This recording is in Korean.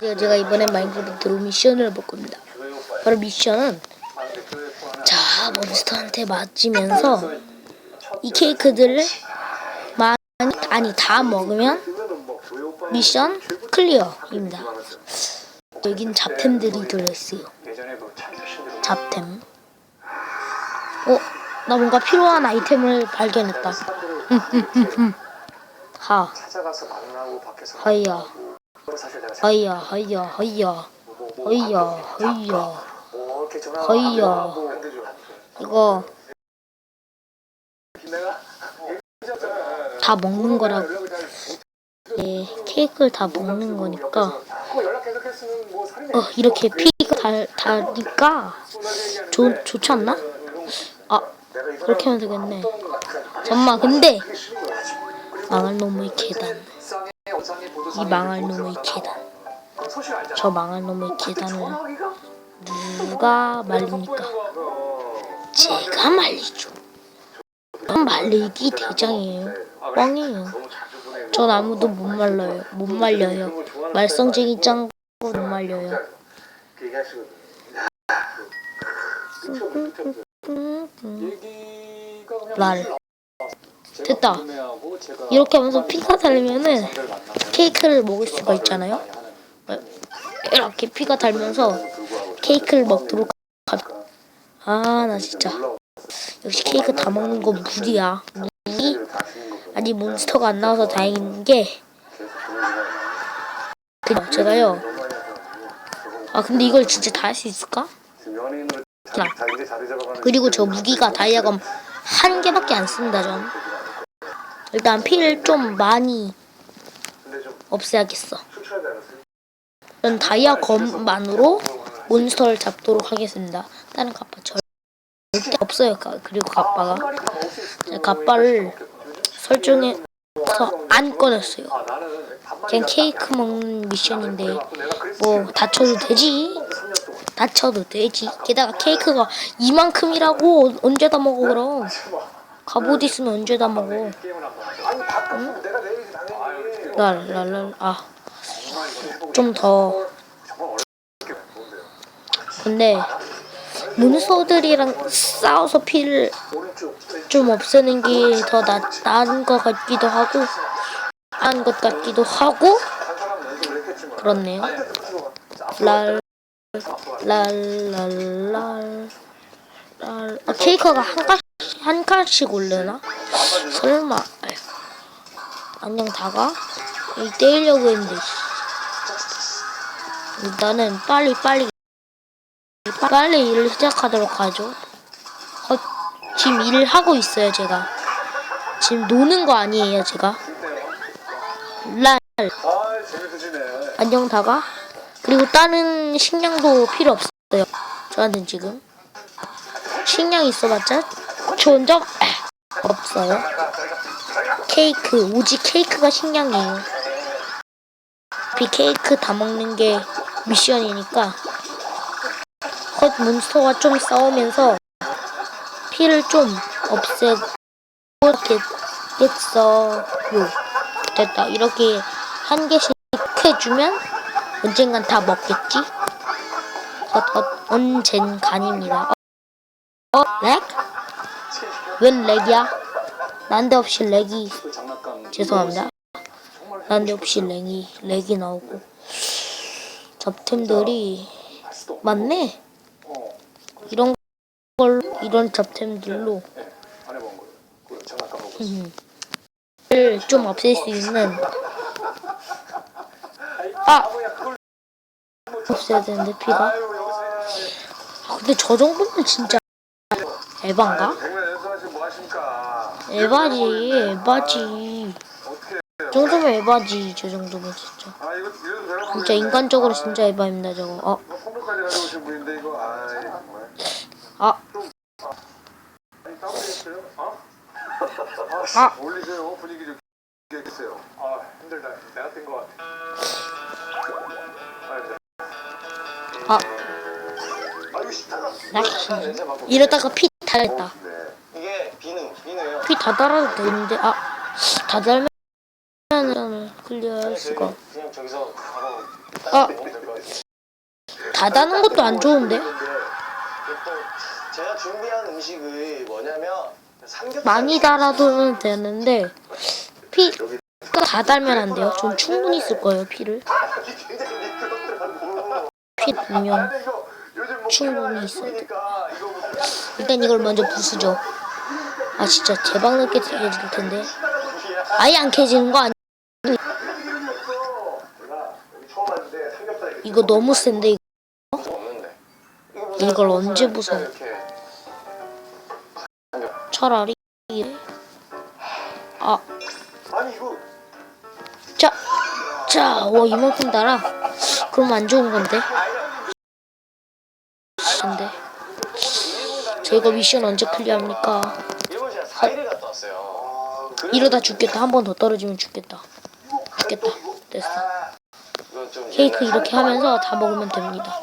제가, 이번에 마인크래프트로 미션을 해볼 겁니다. 바로 미션은 자 몬스터한테 맞으면서 이 케이크들을 많이 아니 다 먹으면 미션 클리어입니다. 여긴 잡템들이 들어있어요. 잡템. 어, 나 뭔가 필요한 아이템을 발견했다. 하, 하이야, 하이야, 하이야. 뭐 이렇게 전화 하이야. 이거 다 먹는 거라고. 네, 케이크를 다 먹는 거니까. 어, 이렇게 피가 달, 다니까 좋, 좋지 않나? 아, 그렇게 하면 되겠네. 잠깐만, 근데 망할 놈의 계단. 이 망할 놈의 계단. 저 망할 놈의 계단을 누가 말립니까? 제가 말리죠. 전 말리기 대장이에요. 뻥이에요. 전 아무도 못 말려요. 못 말려요. 말썽쟁이 짱구 못 말려요. 랄. 됐다. 이렇게 하면서 피가 달면은 케이크를 먹을 수가 있잖아요. 이렇게 피가 달면서 케이크를 먹도록 하. 아, 나 진짜. 역시 케이크 다 먹는 거 무리야. 무리? 아니 몬스터가 안 나와서 다행인 게 그냥 제가요. 아 근데 이걸 진짜 다 할 수 있을까? 그냥. 그리고 저 무기가 다이아검 한 개밖에 안 씁니다 전. 일단 피를 좀 많이 없애야겠어. 전 다이아 검만으로 몬스터를 잡도록 하겠습니다. 다른 갑바 절대 없어요. 가- 그리고 갑바가 있을 제가 갑바를 설정해서 안 꺼냈어요. 아 그냥 케이크 먹는 미션인데 그랬을 뭐 다쳐도 되지. 다쳐도 되지. 게다가 케이크가 이만큼이라고 언제 다 먹어 그럼. 갑옷 있으면 언제 다 먹어. 아니 내가 당연히 랄랄랄 아. 좀 더? 근데 몬스터들이랑 싸워서 피를 오른쪽 좀 없애는 게 더 나은 것 같기도 하고 나은 것 같기도 하고 한 사람은 연습을 했겠지만 그렇네요. 랄, 랄, 랄, 랄, 랄. 아, 케이크가 한 칸씩, 한 칸씩 올르나? 설마. 안녕, 다가? 이 떼려고 했는데. 씨. 일단은 빨리, 빨리, 빨리 일을 시작하도록 하죠. 어, 지금 일을 하고 있어요, 제가. 지금 노는 거 아니에요, 제가. 랄. 안녕 다가 그리고 다른 식량도 필요 없어요 저한테는 지금 식량 있어봤자 좋은 적 없어요 케이크 오직 케이크가 식량이에요 비 케이크 다 먹는 게 미션이니까 컷 몬스터가 좀 싸우면서 피를 좀 없애고 겠어요 됐다 이렇게 한 개씩 해주면 언젠간 다 먹겠지? 어, 어, 언젠간입니다. 어? 어? 렉? 웬 렉이야? 난데없이 렉이 죄송합니다. 난데없이 렉이 렉이 나오고 잡템들이. 어 이런 걸 이런 잡템들로 음, 를좀 없앨 수 있는 아 없애야 되는데 피가. 아, 근데 저 정도면 진짜 에반가? 에바지, 에바지. 어떻게 저 정도면 에바지, 저 정도면 진짜. 아 진짜 인간적으로 진짜 에바입니다, 저거. 어, 정말 아? 어? 아. 아 올리세요 분위기 좀 깨겠어요 아 힘들다 내가 뗀거 같아 아. 아, 아이고 싫다 나 이러다가 피다 달았다. 네. 이게 비누, 비누예요. 피 다 달아도 되는데, 아, 다 달면은 클리어할 수가. 아, 다 다는 것도 안 좋은데? 제가 준비한 음식이 뭐냐면 많이 달아도 되는데 피가 다 달면 안 돼요. 전 충분히 쓸 거예요 피를. 피 분명 충분히 있어요. 일단 이걸 먼저 부수죠. 아 진짜 대박 늦게 깨질 텐데. 아예 안 캐지는 거 아니? 내가 여기 처음 왔는데 삼겹살 이거 너무 센데 이거. 이걸 언제 부숴? 차라리 아, 자, 자, 와 이만큼 달아. 그럼 안 좋은 건데. 근데 저희가 미션 언제 클리어합니까? 4일을 갔다 왔어요. 이러다 죽겠다. 한 번 더 떨어지면 죽겠다. 죽겠다. 됐어. 좀 케이크 이렇게 하면서 다 먹으면 됩니다.